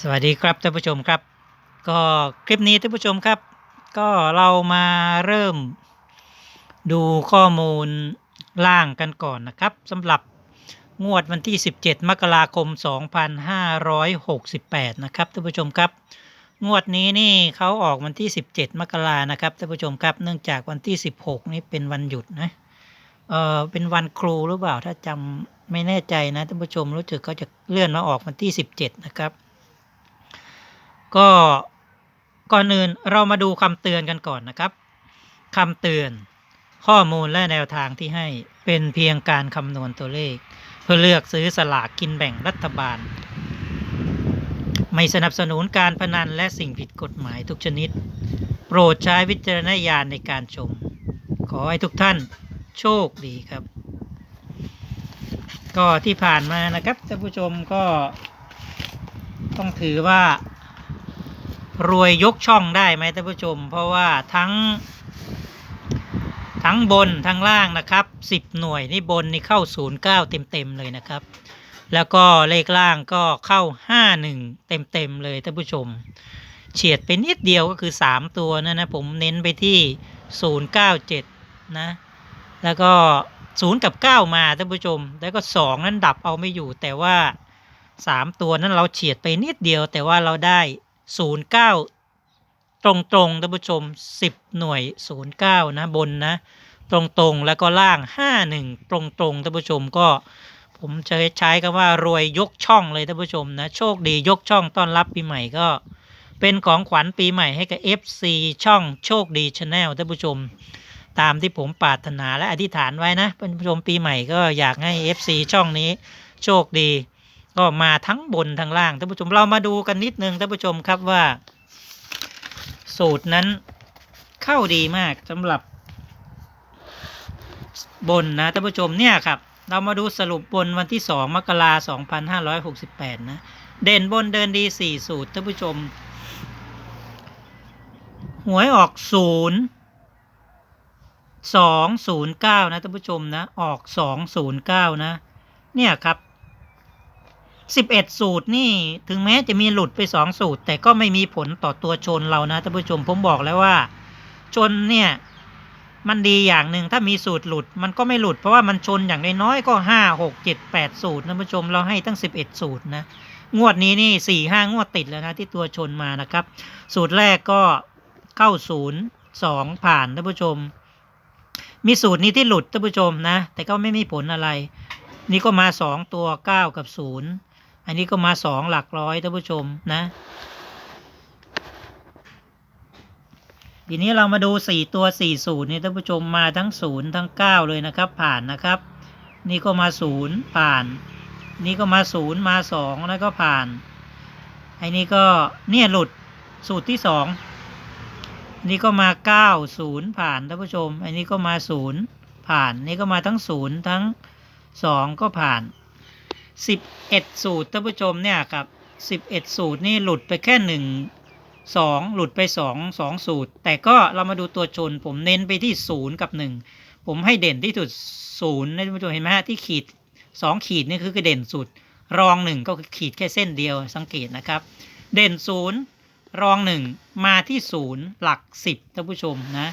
สวัสดีครับท่านผู้ชมครับ ก็คลิปนี้ท่านผู้ชมครับ ก็เรามาเริ่มดูข้อมูลล่างกันก่อนนะครับสำหรับงวดวันที่ 17 มกราคม 2568 นะครับท่านผู้ชมครับ งวดนี้นี่เขาออกวันที่ 17 มกรานะครับท่านผู้ชมครับ เนื่องจากวันที่ 16 นี้เป็นวันหยุดนะเออเป็นวันครูหรือเปล่าถ้าจำไม่แน่ใจนะท่านผู้ชมรู้สึกเขาจะเลื่อนมาออกวันที่ 17 นะครับ ก็ก่อนอื่นเรามาดูคำเตือนกันก่อนนะครับคำเตือน ข้อมูลและแนวทางที่ให้เป็นเพียงการคำนวณตัวเลข เพื่อเลือกซื้อสลากกินแบ่งรัฐบาล ไม่สนับสนุนการพนันและสิ่งผิดกฎหมายทุกชนิด โปรดใช้วิจารณญาณในการชม ขอให้ทุกท่านโชคดีครับ ก็ที่ผ่านมานะครับท่านผู้ชมก็ต้องถือว่า รวยยกช่องได้ไหมท่านผู้ชม เพราะว่าทั้ง ทั้งบนทั้งล่างนะครับสิบหน่วยนี่บนนี่เข้าศูนย์เก้าเต็มเต็มๆเลยนะครับ แล้วก็เลขล่างก็เข้าห้าหนึ่งเต็มเต็มๆเลยท่านผู้ชม เฉียดไปนิดเดียวก็คือสามตัวนั่นนะผมเน้นไปที่ศูนย์เก้าเจ็ดนะแล้วก็ศูนย์กับเก้ามาท่านผู้ชม แล้วก็สองนั้นดับเอาไม่อยู่แต่ว่าสามตัวนั้นเราเฉียดไปนิดเดียวแต่ว่าเราได้ ศูนย์เก้าตรงตรงๆท่านผู้ชมสิบหน่วยศูนย์เก้านะบนนะ ตรงตรงๆแล้วก็ล่างห้าหนึ่งตรงตรงๆท่านผู้ชมก็ผมจะใช้คำว่ารวยยกช่องเลยท่านผู้ชมนะ โชคดียกช่องต้อนรับปีใหม่ก็เป็นของขวัญปีใหม่ให้กับ FC ช่องโชคดีชาแนลท่านผู้ชม ตามที่ผมปรารถนาและอธิษฐานไว้นะท่านผู้ชมปีใหม่ก็อยากให้ FC ช่องนี้โชคดี ก็มาทั้งบนทั้งล่างท่านผู้ชมเรามาดูกันนิดนึงท่านผู้ชมครับว่า สูตรนั้นเข้าดีมากสำหรับบนนะท่านผู้ชมเนี่ยครับ เรามาดูสรุปบนวันที่ 2 มกราคม2568นะ เด่นบนเดินดี4สูตรท่านผู้ชม หวยออก0 209นะท่านผู้ชมนะ ออก209นะ เนี่ยครับ 11 สูตรนี่ถึงแม้จะมีหลุดไป 2 สูตร แต่ก็ไม่มีผลต่อตัวชนเรานะท่านผู้ชมผมบอกแล้วว่า ชนเนี่ยมันดีอย่างหนึ่งถ้ามีสูตรหลุดมันก็ไม่หลุด เพราะว่ามันชนอย่างน้อยๆก็ห้าหกเจ็ดแปดสูตรท่านผู้ชมเราให้ตั้งสิบเอ็ดสูตรนะงวดนี้นี่สี่ห้างวดติดแล้วนะที่ตัวชนมานะครับ สูตรแรกก็เข้าศูนย์สองผ่านท่านผู้ชม มีสูตรนี้ที่หลุดท่านผู้ชมนะ แต่ก็ไม่มีผลอะไร นี่ก็มาสองตัวเก้ากับศูนย์ อันนี้ก็มาสองหลักร้อยท่านผู้ชมนะ ทีนี้เรามาดูสี่ตัวสี่ศูนย์นี่ท่านผู้ชมมาทั้งศูนย์ทั้งเก้าเลยนะครับ ผ่านนะครับ นี่ก็มาศูนย์ผ่าน นี่ก็มาศูนย์มาสองแล้วก็ผ่านไอ้นี่ก็เนี่ยหลุดสูตรที่สองนี่ก็มาเก้าศูนย์ผ่านท่านผู้ชมอ้นี่ก็มาศูนย์ผ่าน นี่ก็มาทั้งศูนย์ทั้งสองก็ผ่าน สิบเอ็ดสูตรท่านผู้ชมเนี่ยครับสิบเอ็ดสูตรนี่หลุดไปแค่หนึ่งสองหลุดไปสองสองสูตร แต่ก็เรามาดูตัวชน ผมเน้นไปที่ศูนย์กับหนึ่งผมให้เด่นที่สุดศูนย์นะท่านผู้ชมเห็นไหมฮะที่ขีดสองขีดนี่คือเด่นสุด รองหนึ่งก็คือขีดแค่เส้นเดียวสังเกตนะครับ เด่นศูนย์รองหนึ่งมาที่ศูนย์หลักสิบท่านผู้ชมนะ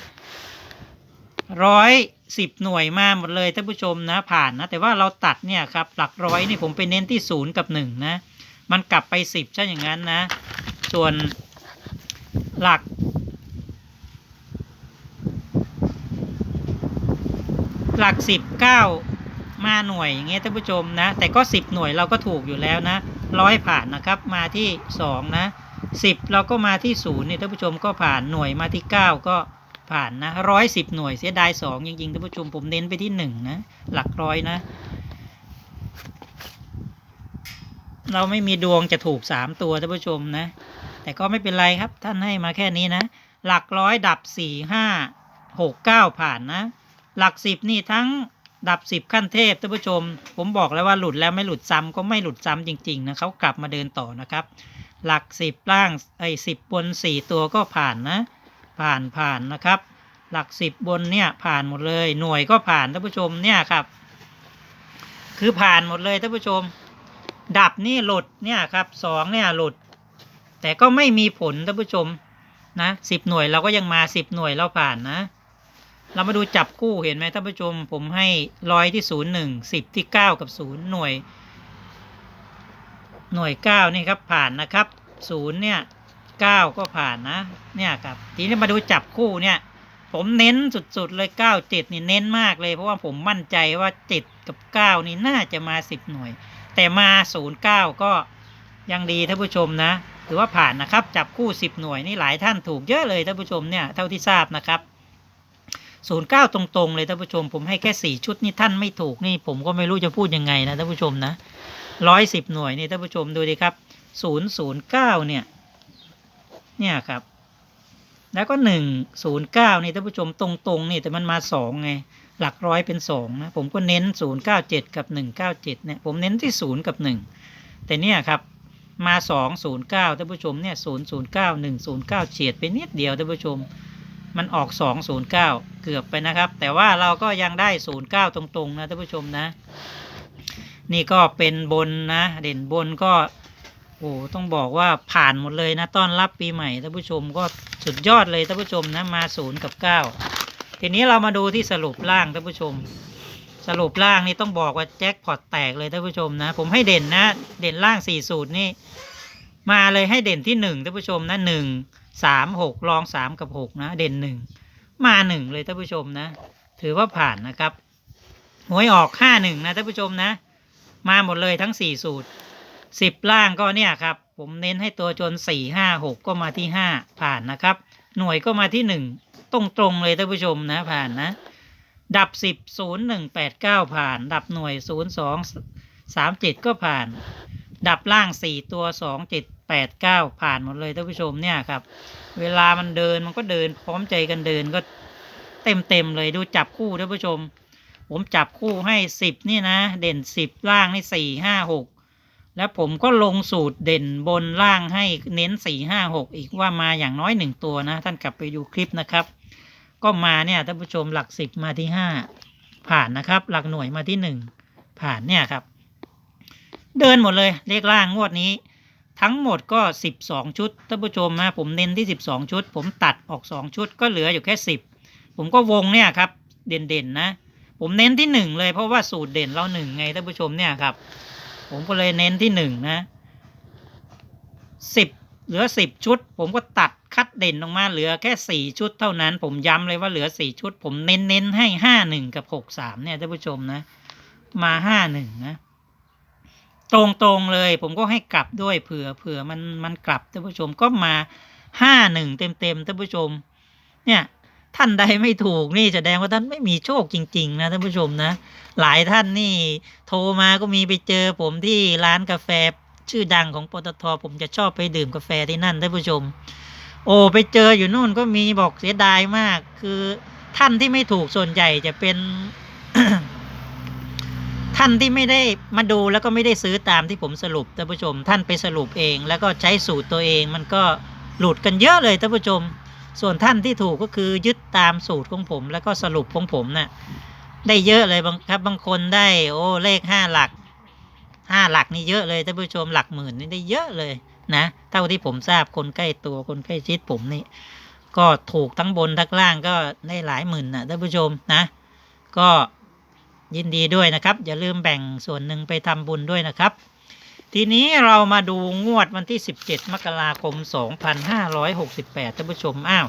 ร้อยสิบหน่วยมาหมดเลยท่านผู้ชมนะผ่านนะ แต่ว่าเราตัดเนี่ยครับหลักร้อยนี่ผมไปเน้นที่ศูนย์กับหนึ่งนะมันกลับไปสิบใช่อย่างนั้นนะ ส่วนหลัก หลักสิบเก้ามาหน่วยอย่างเงี้ยท่านผู้ชมนะ แต่ก็สิบหน่วยเราก็ถูกอยู่แล้วนะร้อยผ่านนะครับมาที่สองนะสิบเราก็มาที่ศูนย์เนี่ยท่านผู้ชมก็ผ่านหน่วยมาที่เก้าก็ ผ่านนะร้อยสิบหน่วยเสียดายสองจริงๆท่านผู้ชมผมเน้นไปที่หนึ่งนะ หลักร้อยนะ เราไม่มีดวงจะถูกสามตัวท่านผู้ชมนะ แต่ก็ไม่เป็นไรครับ ท่านให้มาแค่นี้นะ หลักร้อยดับสี่ห้าหกเก้าผ่านนะ หลักสิบนี่ทั้งดับสิบขั้นเทพท่านผู้ชม ผมบอกแล้วว่าหลุดแล้วไม่หลุดซ้ำก็ไม่หลุดซ้ำจริง ๆ นะเขากลับมาเดินต่อนะครับ หลักสิบล่างไอ้สิบบนสี่ตัวก็ผ่านนะ ผ่านผ่านนะครับ หลักสิบบนเนี่ยผ่านหมดเลย หน่วยก็ผ่านท่านผู้ชมเนี่ยครับ คือผ่านหมดเลยท่านผู้ชม ดับนี่หลุดเนี่ยครับสองเนี่ยหลุด แต่ก็ไม่มีผลท่านผู้ชมนะสิบหน่วยเราก็ยังมาสิบหน่วยเราผ่านนะ เรามาดูจับคู่เห็นไหมท่านผู้ชม ผมให้ร้อยที่ศูนย์หนึ่งสิบที่เก้ากับศูนย์หน่วย หน่วยเก้านี่ครับผ่านนะครับศูนย์เนี่ย เก้าก็ผ่านนะ เนี่ยครับ ทีนี้มาดูจับคู่เนี่ย ผมเน้นสุดๆเลยเก้าเจ็ดนี่เน้นมากเลยเพราะว่าผมมั่นใจว่าเจ็ดกับเก้านี่น่าจะมาสิบหน่วย แต่มาศูนย์เก้าก็ยังดีท่านผู้ชมนะถือว่าผ่านนะครับ จับคู่สิบหน่วยนี่หลายท่านถูกเยอะเลยท่านผู้ชมเนี่ยเท่าที่ทราบนะครับศูนย์เก้าตรงๆ เลยท่านผู้ชม ผมให้แค่สี่ชุดนี่ท่านไม่ถูกนี่ผมก็ไม่รู้จะพูดยังไงนะท่านผู้ชมนะร้อยสิบหน่วยนี่ท่านผู้ชมดูดิครับศูนย์ศูนย์เก้าเนี่ย เนี่ยครับ แล้วก็หนึ่งศูนย์เก้านี่ท่านผู้ชมตรงๆนี่แต่มันมาสองไง หลักร้อยเป็นสองนะผมก็เน้นศูนย์เก้าเจ็ดกับหนึ่งเก้าเจ็ดเนี่ยผมเน้นที่ศูนย์กับหนึ่งแต่เนี่ยครับมาสองศูนย์เก้าท่านผู้ชมเนี่ยศูนย์ศูนย์เก้าหนึ่งศูนย์เก้าเฉียดไปนิดเดียวท่านผู้ชมมันออกสองศูนย์เก้าเกือบไปนะครับ แต่ว่าเราก็ยังได้ศูนย์เก้าตรงๆนะท่านผู้ชมนะ นี่ก็เป็นบนนะ เด่นบนก็ โอ้ต้องบอกว่าผ่านหมดเลยนะต้อนรับปีใหม่ท่านผู้ชมก็สุดยอดเลยท่านผู้ชมนะมาศูนย์กับเก้าทีนี้เรามาดูที่สรุปล่างท่านผู้ชม สรุปล่างนี่ต้องบอกว่าแจ็คพอตแตกเลยท่านผู้ชมนะ ผมให้เด่นนะ เด่นล่างสี่สูตรนี่มาเลยให้เด่นที่หนึ่งท่านผู้ชมนะหนึ่งสามหกรองสามกับหกนะ เด่นหนึ่งมาหนึ่งเลยท่านผู้ชมนะ ถือว่าผ่านนะครับหวยออกห้าหนึ่งนะท่านผู้ชมนะ มาหมดเลยทั้งสี่สูตร สิบล่างก็เนี่ยครับ ผมเน้นให้ตัวจนสี่ห้าหกก็มาที่ห้าผ่านนะครับ หน่วยก็มาที่หนึ่งตรงตรงเลยท่านผู้ชมนะผ่านนะ ดับสิบศูนย์หนึ่งแปดเก้าผ่าน ดับหน่วยศูนย์สองสามเจ็ดก็ผ่าน ดับล่างสี่ตัวสองเจ็ดแปดเก้าผ่านหมดเลยท่านผู้ชมเนี่ยครับ เวลามันเดินมันก็เดินพร้อมใจกันเดินก็เต็มเต็มเลยดูจับคู่ท่านผู้ชม ผมจับคู่ให้สิบนี่นะ เด่นสิบล่างนี่สี่ห้าหก แล้วผมก็ลงสูตรเด่นบนล่างให้เน้นสี่ห้าหกอีกว่ามาอย่างน้อยหนึ่งตัวนะ ท่านกลับไปดูคลิปนะครับ ก็มาเนี่ยท่านผู้ชมหลักสิบมาที่ห้าผ่านนะครับ หลักหน่วยมาที่หนึ่งผ่านเนี่ยครับ เดินหมดเลยเลขล่างงวดนี้ทั้งหมดก็สิบสองชุดท่านผู้ชมนะผมเน้นที่สิบสองชุด ผมตัดออกสองชุดก็เหลืออยู่แค่สิบผมก็วงเนี่ยครับ เด่นๆนะ ผมเน้นที่หนึ่งเลยเพราะว่าสูตรเด่นเราหนึ่งไงท่านผู้ชมเนี่ยครับ ผมก็เลยเน้นที่หนึ่งนะสิบเหลือสิบชุด ผมก็ตัดคัดเด่นออกมาเหลือแค่สี่ชุดเท่านั้น ผมย้ำเลยว่าเหลือสี่ชุด ผมเน้นเน้นให้ห้าหนึ่งกับหกสามเนี่ยท่านผู้ชมนะ มาห้าหนึ่งนะ ตรงตรงเลย ผมก็ให้กลับด้วยเผื่อเผื่อมันมันกลับท่านผู้ชมก็มาห้าหนึ่งเต็มเต็มท่านผู้ชม เนี่ย ท่านใดไม่ถูกนี่แสดงว่าท่านไม่มีโชคจริง ๆ นะท่านผู้ชมนะ หลายท่านนี่ โทรมาก็มีไปเจอผมที่ร้านกาแฟชื่อดังของปตทผมจะชอบไปดื่มกาแฟที่นั่นท่านผู้ชม โอ้ไปเจออยู่นู่นก็มีบอกเสียดายมาก คือท่านที่ไม่ถูกส่วนใหญ่จะเป็น ท่านที่ไม่ได้มาดูแล้วก็ไม่ได้ซื้อตามที่ผมสรุปท่านผู้ชม ท่านไปสรุปเอง แล้วก็ใช้สูตรตัวเอง มันก็หลุดกันเยอะเลยท่านผู้ชม ส่วนท่านที่ถูกก็คือยึดตามสูตรของผม แล้วก็สรุปของผมน่ะได้เยอะเลยบางครับบางคนได้ โอ้เลขห้าหลักห้าหลักนี่เยอะเลยท่านผู้ชมหลักหมื่นนี่ได้เยอะเลยนะเท่าที่ผมทราบคนใกล้ตัวคนใกล้ชิดผมนี่ ก็ถูกทั้งบนทั้งล่างก็ได้หลายหมื่นนะท่านผู้ชมนะ ก็ยินดีด้วยนะครับ อย่าลืมแบ่งส่วนหนึ่งไปทำบุญด้วยนะครับ ทีนี้เรามาดูงวดวันที่ 17 มกราคม 2568 ท่านผู้ชม อ้าว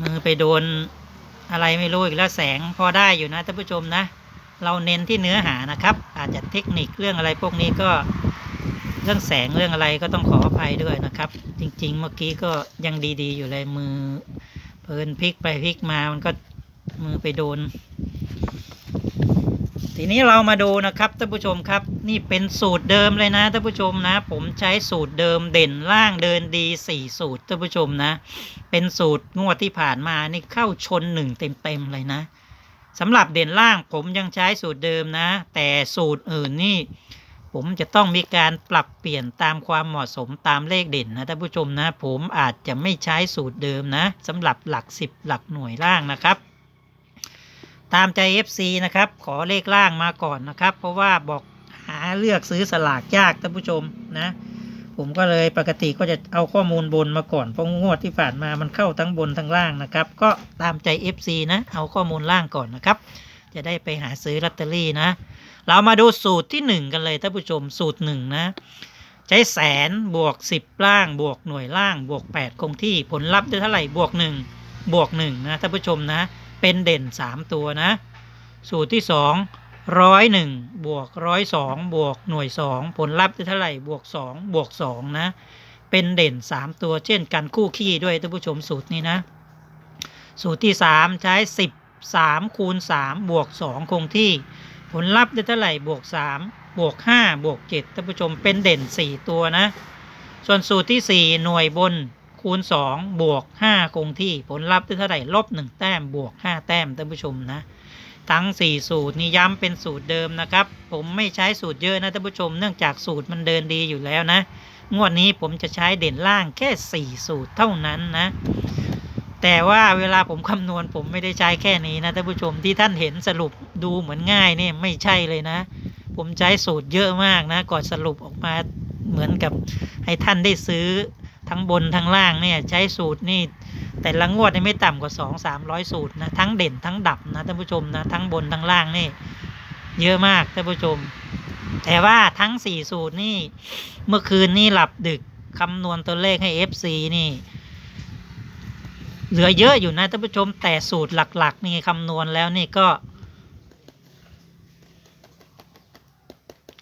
มือไปโดนอะไรไม่รู้อีกแล้วแสงพอได้อยู่นะท่านผู้ชมนะ เราเน้นที่เนื้อหานะครับ อาจจะเทคนิคเรื่องอะไรพวกนี้ก็เรื่องแสงเรื่องอะไรก็ต้องขออภัยด้วยนะครับ จริง ๆ เมื่อกี้ก็ยังดีๆ อยู่เลยมือเพลินพลิกไปพลิกมามันก็มือไปโดน ทีนี้เรามาดูนะครับท่านผู้ชมครับ นี่เป็นสูตรเดิมเลยนะท่านผู้ชมนะ ผมใช้สูตรเดิมเด่นล่างเดินดีสี่สูตรท่านผู้ชมนะ เป็นสูตรงวดที่ผ่านมานี่เข้าชนหนึ่งเต็มๆเลยนะสำหรับเด่นล่างผมยังใช้สูตรเดิมนะ แต่สูตรอื่นนี่ผมจะต้องมีการปรับเปลี่ยนตามความเหมาะสมตามเลขเด่นนะท่านผู้ชมนะ ผมอาจจะไม่ใช้สูตรเดิมนะสำหรับหลักสิบหลักหน่วยล่างนะครับ ตามใจ FC นะครับ ขอเลขล่างมาก่อนนะครับ เพราะว่าบอกหาเลือกซื้อสลากยากท่านผู้ชมนะ ผมก็เลยปกติก็จะเอาข้อมูลบนมาก่อนเพราะงวดที่ผ่านมามันเข้าทั้งบนทั้งล่างนะครับ ก็ตามใจ FC นะเอาข้อมูลล่างก่อนนะครับ จะได้ไปหาซื้อลอตเตอรี่นะ เรามาดูสูตรที่ 1 กันเลยท่านผู้ชมสูตร1นะใช้แสนบวก 10 ล่างบวกหน่วยล่างบวก 8 คงที่ผลลัพธ์ได้เท่าไหร่บวก 1 บวก1นะท่านผู้ชมนะ เป็นเด่น 3 ตัวนะ สูตรที่2ร้อยหนึ่งบวกร้อยสองบวกหน่วยสองผลลัพธ์ได้เท่าไหร่บวกสองบวกสองนะ เป็นเด่น 3 ตัวเช่นกันคู่ขี้ด้วยท่านผู้ชมสูตรนี้นะ สูตรที่ 3 ใช้ 10 3คูณ3บวก 2 คงที่ ผลลัพธ์ได้เท่าไหร่บวก 3 บวก 5 บวก7ท่านผู้ชมเป็นเด่น 4 ตัวนะ ส่วนสูตรที่ 4 หน่วยบน คูณ 2 บวก 5 คงที่ผลลัพธ์ได้เท่าไหร่ลบ 1 แต้มบวก 5 แต้มท่านผู้ชมนะทั้ง 4 สูตรนี้ย้ำเป็นสูตรเดิมนะครับ ผมไม่ใช้สูตรเยอะนะท่านผู้ชมเนื่องจากสูตรมันเดินดีอยู่แล้วนะ งวดนี้ผมจะใช้เด่นล่างแค่ 4 สูตรเท่านั้นนะ แต่ว่าเวลาผมคำนวณผมไม่ได้ใช้แค่นี้นะท่านผู้ชมที่ท่านเห็นสรุปดูเหมือนง่ายเนี่ยไม่ใช่เลยนะ ผมใช้สูตรเยอะมากนะก่อนสรุปออกมาเหมือนกับให้ท่านได้ซื้อ ทั้งบนทั้งล่างเนี่ยใช้สูตรนี่แต่ละงวดนี่ไม่ต่ำกว่าสองสามร้อยสูตรนะทั้งเด่นทั้งดับนะท่านผู้ชมนะทั้งบนทั้งล่างนี่เยอะมากท่านผู้ชม แต่ว่าทั้งสี่สูตรนี่เมื่อคืนนี่หลับดึกคำนวณตัวเลขให้ FC นี่ เหลือเยอะอยู่นะท่านผู้ชมแต่สูตรหลัก ๆ นี่คำนวณแล้วนี่ก็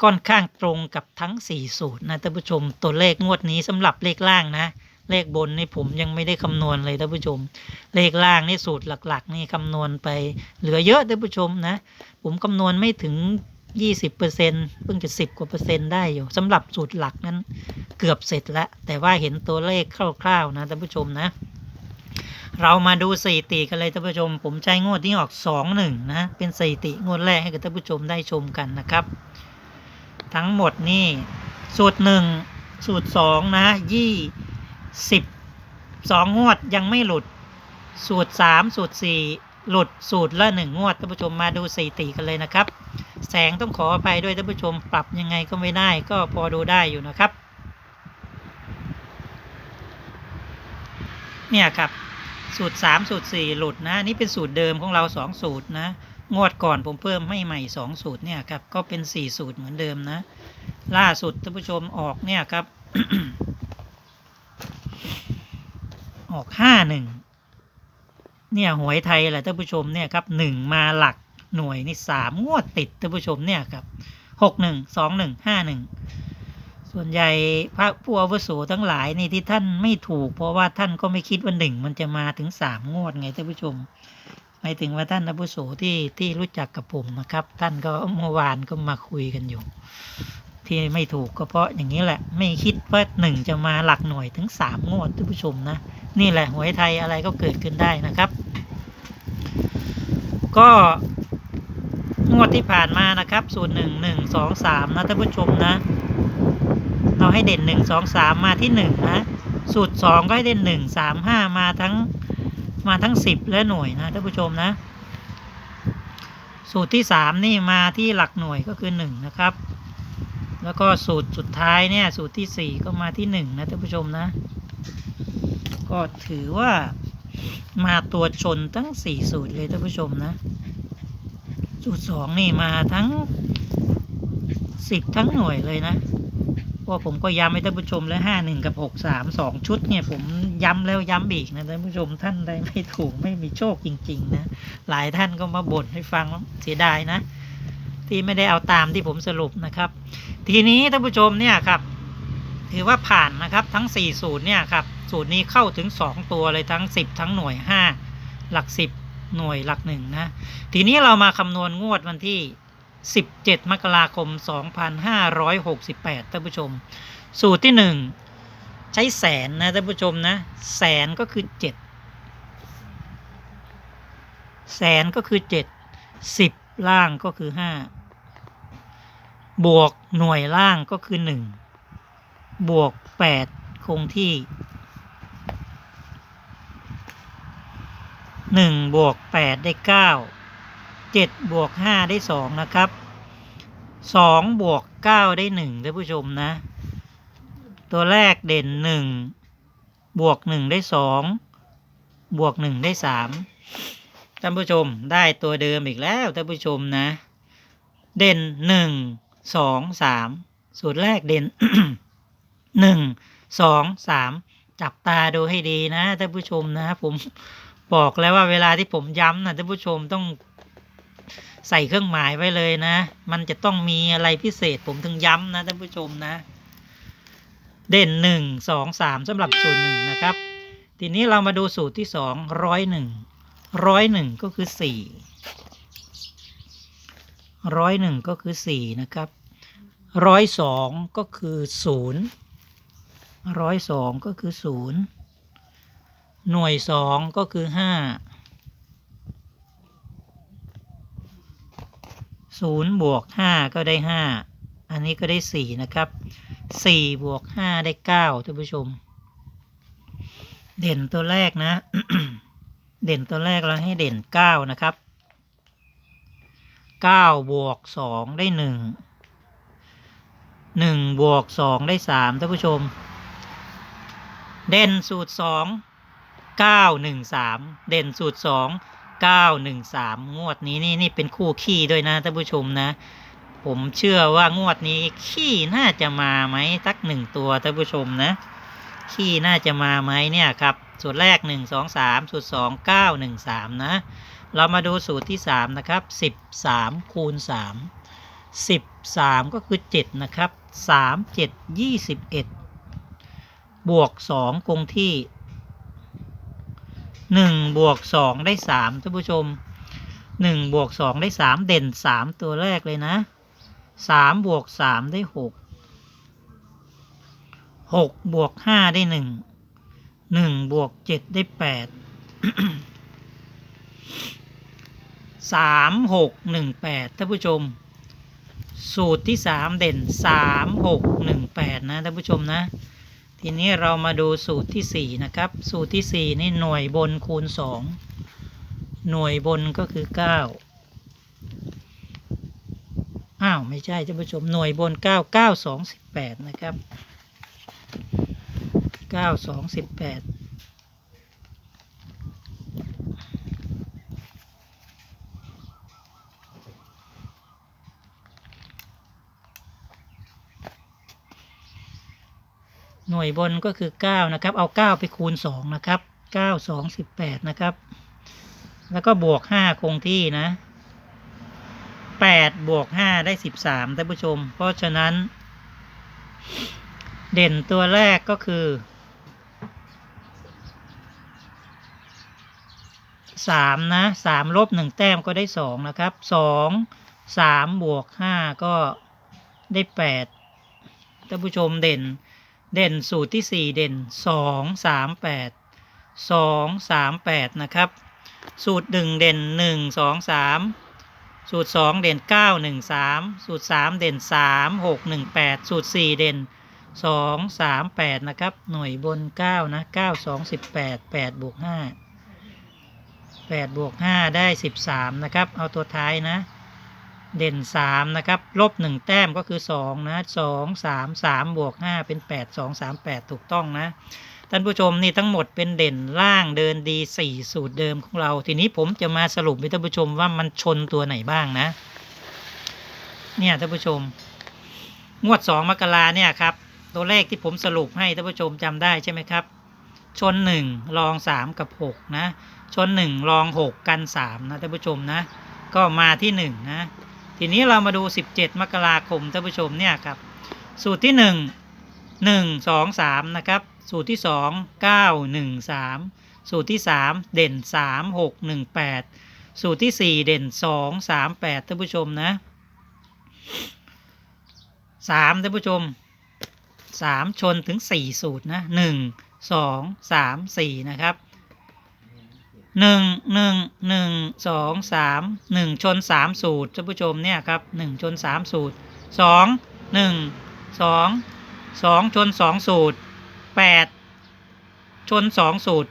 ค่อนข้างตรงกับทั้ง 4 สูตรนะท่านผู้ชม ตัวเลขงวดนี้สำหรับเลขล่างนะ เลขบนนี่ผมยังไม่ได้คำนวณเลยท่านผู้ชม เลขล่างนี่สูตรหลัก ๆ นี่คำนวณไปเหลือเยอะท่านผู้ชมนะ ผมคำนวณไม่ถึง 20%เพิ่งจะ 10 กว่าเปอร์เซ็นต์ได้อยู่สำหรับสูตรหลักนั้นเกือบเสร็จแล้ว แต่ว่าเห็นตัวเลขคร่าวๆนะท่านผู้ชมนะเรามาดูสถิติกันเลยท่านผู้ชม ผมใช้งวดที่ออก 2 1 นะ เป็นสถิติงวดแรกให้กับท่านผู้ชมได้ชมกันนะครับ ทั้งหมดนี่ สูตร1สูตร2นะยี่สิบสองงวดยังไม่หลุด สูตร3สูตร4หลุดสูตรละ1งงวดท่านผู้ชมมาดูสถิติกันเลยนะครับ แสงต้องขออภัยด้วยท่านผู้ชมปรับยังไงก็ไม่ได้ก็พอดูได้อยู่นะครับ เนี่ยครับสูตร3สูตร4หลุดนะนี่เป็นสูตรเดิมของเรา2สูตรนะ งวดก่อนผมเพิ่มให้ใหม่2สูตรเนี่ยครับก็เป็น4สูตรเหมือนเดิมนะ ล่าสุดท่านผู้ชมออกเนี่ยครับ ออก5 1เนี่ยหวยไทยแหละท่านผู้ชมเนี่ยครับหนึ่งมาหลักหน่วยนี่สามงวดติดท่านผู้ชมเนี่ยครับหกหนึ่งสองหนึ่งห้าหนึ่งส่วนใหญ่พระผู้อาวุโสทั้งหลายนี่ที่ท่านไม่ถูก เพราะว่าท่านก็ไม่คิดว่าหนึ่งมันจะมาถึงสามงวดไงท่านผู้ชม หมายถึงว่าท่านอาวุโสที่ที่รู้จักกับผมนะครับ ท่านก็เมื่อวานก็มาคุยกันอยู่ ที่ไม่ถูกก็เพราะอย่างนี้แหละ ไม่คิดว่าหนึ่งจะมาหลักหน่วยถึงสามงวดท่านผู้ชมนะ นี่แหละหวยไทยอะไรก็เกิดขึ้นได้นะครับ ก็งวดที่ผ่านมานะครับสูตรหนึ่งหนึ่งสองสามนะท่านผู้ชมนะ เราให้เด่นหนึ่งสองสามมาที่หนึ่งนะสูตรสองก็ให้เด่นหนึ่งสามห้ามาทั้ง มาทั้งสิบและหน่วยนะท่านผู้ชมนะ สูตรที่สามนี่มาที่หลักหน่วยก็คือหนึ่งนะครับ แล้วก็สูตรสุดท้ายเนี่ยสูตรที่สี่ก็มาที่หนึ่งนะท่านผู้ชมนะ ก็ถือว่ามาตัวชนทั้งสี่สูตรเลยท่านผู้ชมนะ สูตรสองนี่มาทั้งสิบทั้งหน่วยเลยนะ เพราผมก็ย้ำให้ท่านผู้ชมแล้วห้าหนึ่งกับหกสามสองชุดเนี่ย ผมย้ำแล้วย้ำอีกนะท่านผู้ชมท่านใดไม่ถูกไม่มีโชคจริง ๆ นะ หลายท่านก็มาบ่นให้ฟังเสียดายนะ ที่ไม่ได้เอาตามที่ผมสรุปนะครับ ทีนี้ท่านผู้ชมเนี่ยครับ ถือว่าผ่านนะครับทั้ง4สูตรเนี่ยครับสูตรนี้เข้าถึง2ตัวเลยทั้ง10ทั้งหน่วย5หลัก10หน่วยหลักหนึ่งนะ ทีนี้เรามาคำนวณงวดวันที่ 17 มกราคม 2568 ท่านผู้ชม สูตรที่ 1 ใช้แสนนะท่านผู้ชมนะ แสนก็คือ 7 แสนก็คือ 7 10 ล่างก็คือ 5 บวกหน่วยล่างก็คือ 1 บวก 8 คงที่ 1 บวก 8 ได้ 9 7 บวก 5 ได้ 2 นะครับ 2 บวก 9 ได้ 1 ท่านผู้ชมนะ ตัวแรกเด่นหนึ่งบวกหนึ่งได้สองบวกหนึ่งได้สามท่านผู้ชมได้ตัวเดิมอีกแล้ว ท่านผู้ชมนะ เด่นหนึ่งสองสามสูตรแรกเด่นหนึ่งสองสามจับตาดูให้ดีนะท่านผู้ชมนะผมบอกแล้วว่าเวลาที่ผมย้ำนะท่านผู้ชมต้อง ใส่เครื่องหมายไว้เลยนะ มันจะต้องมีอะไรพิเศษผมถึงย้ำนะท่านผู้ชมนะ เด่นหนึ่งสองสามสำหรับสูตรหนึ่งนะครับ ทีนี้เรามาดูสูตรที่สองร้อยหนึ่งร้อยหนึ่งก็คือสี่ร้อยหนึ่งก็คือสี่นะครับร้อยสองก็คือศูนย์ร้อยสองก็คือศูนย์หน่วยสองก็คือห้า ศูนย์บวกห้าก็ได้ห้าอันนี้ก็ได้สี่นะครับสี่บวกห้าได้เก้าท่านผู้ชม เด่นตัวแรกนะ เด่นตัวแรกเราให้เด่นเก้านะครับเก้าบวกสองได้หนึ่งหนึ่งบวกสองได้สามท่านผู้ชม เด่นสูตรสองเก้าหนึ่งสามเด่นสูตรส เก้าหนึ่งสามงวดนี้นี่นี่เป็นคู่ขี้ด้วยนะท่านผู้ชมนะ ผมเชื่อว่างวดนี้ขี้น่าจะมาไหมสักหนึ่งตัวท่านผู้ชมนะ ขี้น่าจะมาไหมเนี่ยครับสูตรแรกหนึ่งสองสามสูตรสองเก้าหนึ่งสามนะ เรามาดูสูตรที่สามนะครับสิบสามคูณสามสิบสามก็คือเจ็ดนะครับสามเจ็ดยี่สิบเอ็ดบวกสองคงที่ หนึ่งบวกสองได้สามท่านผู้ชมหนึ่งบวกสองได้สามเด่นสามตัวแรกเลยนะสามบวกสามได้หกหกบวกห้าได้หนึ่งหนึ่งบวกเจ็ดได้แปดสามหกหนึ่งแปดท่านผู้ชม สูตรที่สามเด่นสามหกหนึ่งแปดนะท่านผู้ชมนะ ทีนี้เรามาดูสูตรที่ 4 นะครับ สูตรที่ 4 นี่หน่วยบนคูณ 2 หน่วยบนก็คือ 9 อ้าว ไม่ใช่ท่านผู้ชมหน่วยบน 9 9 2 18 นะครับ 9 2 18 หน่วยบนก็คือ 9 นะครับ เอา 9 ไปคูณ 2 นะครับ 9 2 18 นะครับ แล้วก็บวก 5 คงที่นะ 8 บวก 5 ได้ 13ท่านผู้ชม เพราะฉะนั้น เด่นตัวแรกก็คือ 3 นะ 3 ลบ 1 แต้มก็ได้ 2 นะครับ 2 3 บวก 5 ก็ได้ 8ท่านผู้ชมเด่น เด่นสูตรที่สี่เด่นสองสามแปดสองสามแปดนะครับ สูตรหนึ่งเด่นหนึ่งสองสามสูตรสองเด่นเก้าหนึ่งสามสูตรสามเด่นสามหกหนึ่งแปดสูตรสี่เด่นสองสามแปดนะครับ หน่วยบนเก้านะเก้าสองสิบแปดแปดบวกห้าแปดบวกห้าได้สิบสามนะครับ เอาตัวท้ายนะ เด่นสามนะครับ ลบหนึ่งแต้มก็คือสองนะสองสามสามบวกห้าเป็นแปดสองสามแปดถูกต้องนะ ท่านผู้ชมนี่ทั้งหมดเป็นเด่นล่างเดินดีสี่สูตรเดิมของเรา ทีนี้ผมจะมาสรุปให้ท่านผู้ชมว่ามันชนตัวไหนบ้างนะ เนี่ยท่านผู้ชม งวดสองมกราเนี่ยครับ ตัวเลขที่ผมสรุปให้ท่านผู้ชมจำได้ใช่ไหมครับ ชนหนึ่งรองสามกับหกนะ ชนหนึ่งรองหกกันสามนะท่านผู้ชมนะ ก็มาที่หนึ่งนะ ทีนี้เรามาดู 17 มกราคมท่านผู้ชมเนี่ยครับ สูตรที่ 1 1 2 3 นะครับ สูตรที่ 2 9 1 3 สูตรที่ 3 เด่น 3 6 1 8 สูตรที่ 4 เด่น 2 3 8ท่านผู้ชมนะ3ท่านผู้ชม 3 ชนถึง 4 สูตรนะ 1 2 3 4 นะครับ หนึ่งหนึ่งหนึ่งสองสามหนึ่งชนสามสูตรท่านผู้ชมเนี่ยครับหนึ่งชนสามสูตรสองหนึ่งสองสองชนสองสูตรแปดชนสองสูตร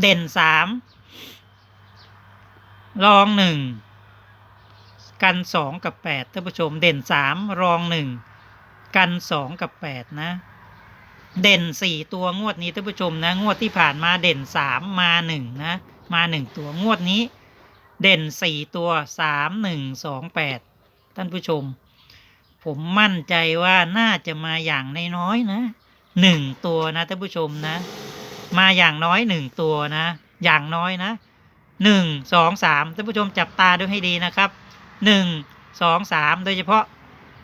เด่นสามรองหนึ่งกันสองกับแปดท่านผู้ชมเด่นสามรองหนึ่งกันสองกับแปดนะ เด่นสี่ตัวงวดนี้ท่านผู้ชมนะงวดที่ผ่านมาเด่นสามมาหนึ่งนะ มาหนึ่งตัวงวดนี้ เด่นสี่ตัวสามหนึ่งสองแปดท่านผู้ชม ผมมั่นใจว่าน่าจะมาอย่างน้อยๆนะหนึ่งตัวนะท่านผู้ชมนะ มาอย่างน้อยหนึ่งตัวนะ อย่างน้อยนะหนึ่งสองสามท่านผู้ชมจับตาดูให้ดีนะครับหนึ่งสองสามโดยเฉพาะ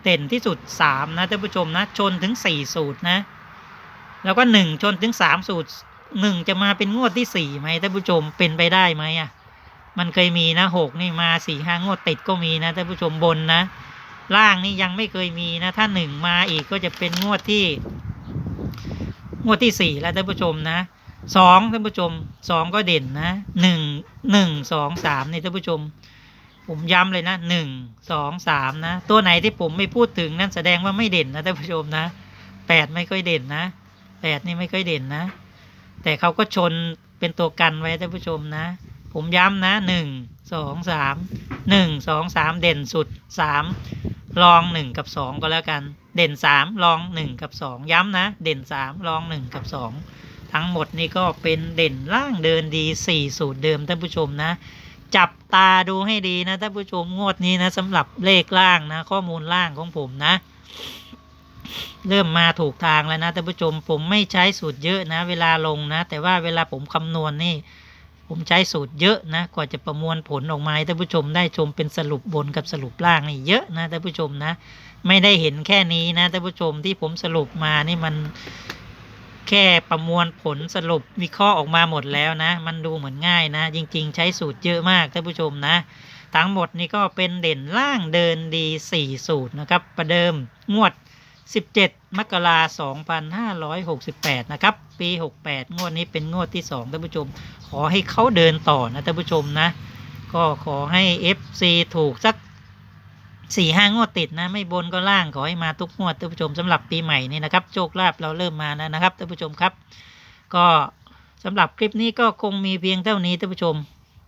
เด่นที่สุดสามนะท่านผู้ชมนะ ชนถึงสี่สูตรนะ แล้วก็หนึ่งชนถึงสามสูตรหนึ่งจะมาเป็นงวดที่สี่ไหมท่านผู้ชมเป็นไปได้ไหมอะ มันเคยมีนะหกนี่มาสี่ห้างวดติดก็มีนะท่านผู้ชมบนนะ ล่างนี่ยังไม่เคยมีนะ ถ้าหนึ่งมาอีกก็จะเป็นงวดที่ งวดที่สี่แล้วท่านผู้ชมนะสองท่านผู้ชมสองก็เด่นนะหนึ่งหนึ่งสองสามนี่ท่านผู้ชม ผมย้ำเลยนะหนึ่งสองสามนะ ตัวไหนที่ผมไม่พูดถึงนั่นแสดงว่าไม่เด่นนะท่านผู้ชมนะแปดไม่ค่อยเด่นนะ แปดนี่ไม่ค่อยเด่นนะ แต่เขาก็ชนเป็นตัวกันไว้ท่านผู้ชมนะ ผมย้ำนะหนึ่งสองสามหนึ่งสองสามเด่นสุดสามลองหนึ่งกับสองก็แล้วกัน เด่นสามลองหนึ่งกับสองย้ำนะ เด่นสามลองหนึ่งกับสองทั้งหมดนี่ก็เป็นเด่นล่างเดินดีสี่สูตรเดิมท่านผู้ชมนะ จับตาดูให้ดีนะท่านผู้ชมงวดนี้นะสำหรับเลขล่างนะ ข้อมูลล่างของผมนะ เริ่มมาถูกทางแล้วนะท่านผู้ชมผมไม่ใช้สูตรเยอะนะ เวลาลงนะ แต่ว่าเวลาผมคำนวณนี่ ผมใช้สูตรเยอะนะกว่าจะประมวลผลออกมาท่านผู้ชมได้ชมเป็นสรุปบนกับสรุปล่างนี่เยอะนะท่านผู้ชมนะ ไม่ได้เห็นแค่นี้นะท่านผู้ชมที่ผมสรุปมานี่มันแค่ประมวลผลสรุปวิเคราะห์ออกมาหมดแล้วนะ มันดูเหมือนง่ายนะ จริง ๆ ใช้สูตรเยอะมากท่านผู้ชมนะ ทั้งหมดนี่ก็เป็นเด่นล่างเดินดี4สูตรนะครับ ประเดิมงวด 17 มกราคม2568 นะครับ ปี 68 งวดนี้เป็นงวดที่ 2 ท่านผู้ชม ขอให้เขาเดินต่อนะท่านผู้ชมนะ ก็ขอให้ FC ถูกสักสี่ห้างวดติดนะ ไม่บนก็ล่างขอให้มาทุกงวดท่านผู้ชมสำหรับปีใหม่นี่นะครับโชคลาภเราเริ่มมาแล้วนะครับท่านผู้ชมครับ ก็สำหรับคลิปนี้ก็คงมีเพียงเท่านี้ท่านผู้ชม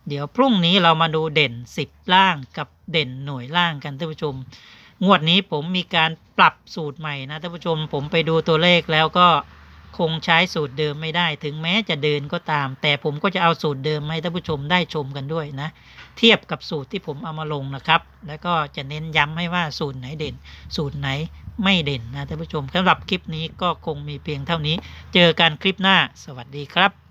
เดี๋ยวพรุ่งนี้เรามาดูเด่น 10 ล่างกับเด่นหน่วยล่างกันท่านผู้ชม งวดนี้ผมมีการปรับสูตรใหม่นะท่านผู้ชมผมไปดูตัวเลขแล้วก็คงใช้สูตรเดิมไม่ได้ ถึงแม้จะเดินก็ตาม แต่ผมก็จะเอาสูตรเดิมให้ท่านผู้ชมได้ชมกันด้วยนะ เทียบกับสูตรที่ผมเอามาลงนะครับ แล้วก็จะเน้นย้ำให้ว่าสูตรไหนเด่น สูตรไหนไม่เด่นนะท่านผู้ชมสำหรับคลิปนี้ก็คงมีเพียงเท่านี้ เจอกันคลิปหน้า สวัสดีครับ